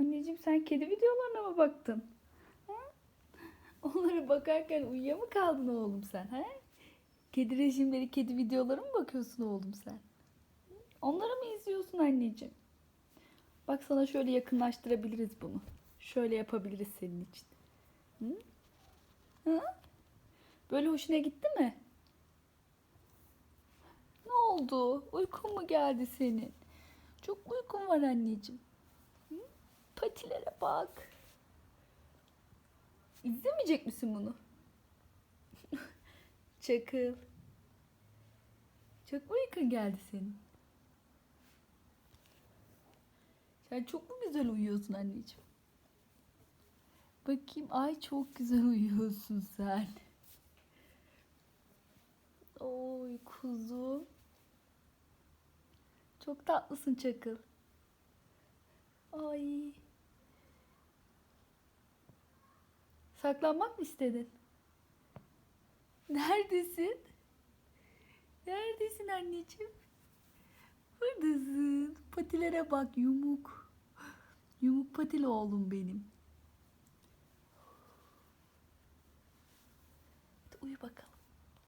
Anneciğim sen kedi videolarına mı baktın? Ha? Onlara bakarken uyuya mı kaldın oğlum sen? Ha? Kedi rejimleri, kedi videoları mı bakıyorsun oğlum sen? Onları mı izliyorsun anneciğim? Bak sana şöyle yakınlaştırabiliriz bunu. Şöyle yapabiliriz senin için. Hı? Hı? Böyle hoşuna gitti mi? Ne oldu? Uykun mu geldi senin? Çok uykun var anneciğim. Patilere bak. İzlemeyecek misin bunu? Çakıl. Çok mu uykun geldi senin? Sen çok mu güzel uyuyorsun anneciğim? Bakayım ay çok güzel uyuyorsun sen. Oy kuzu. Çok tatlısın Çakıl. Ay. Saklanmak mı istedin? Neredesin? Neredesin anneciğim? Buradasın. Patilere bak yumuk. Yumuk patili oğlum benim. Hadi uyu bakalım.